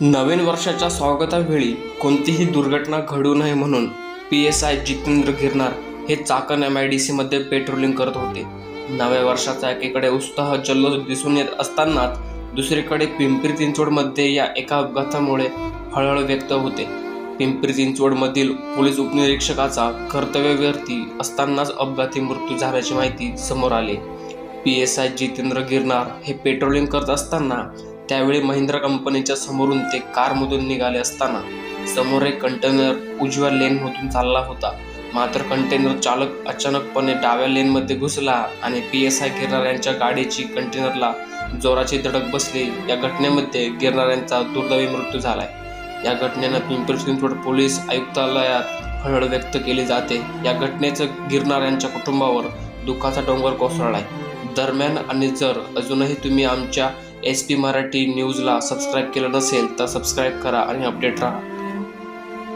नवीन वर्षाच्या स्वागतावेळी कोणतीही दुर्घटना घडू नये म्हणून P S I Jitendra Girnar हे चाकण एम आय डी सीमध्ये पेट्रोलिंग करत होते. नव्या वर्षाचा एकीकडे उत्साह जल्लोष दिसून येत असतानाच दुसरीकडे पिंपरी चिंचवडमध्ये या एका अपघातामुळे हळहळ व्यक्त होते. पिंपरी चिंचवडमधील पोलीस उपनिरीक्षकाचा कर्तव्यवरती असतानाच अपघाती मृत्यू झाल्याची माहिती समोर आली. P S I Jitendra Girnar हे पेट्रोलिंग करत असताना त्यावेळी महिंद्रा कंपनीच्या समोरून ते कारमधून निघाले असताना समोर एक कंटेनर उजव्या लेनमधून चालला होता. मात्र कंटेनर चालक अचानकपणे डाव्या लेनमध्ये घुसला आणि पी एस आय गिरणाऱ्यांच्या यांच्या गाडीची कंटेनरला जोराची धडक बसली. या घटनेमध्ये गिरणाऱ्यांचा यांचा दुर्दैवी मृत्यू झालाय. या घटनेनं पिंपरी चिंचवड पोलीस आयुक्तालयात हळहळ व्यक्त केली जाते. या घटनेचं गिरणाऱ्यांच्या कुटुंबावर दुःखाचा डोंगर कोसळलाय. दरम्यान आणि जर अजूनही तुम्ही आमच्या एस पी मराठी न्यूजला सबस्क्राईब केलं नसेल तर सबस्क्राईब करा आणि अपडेट राहा.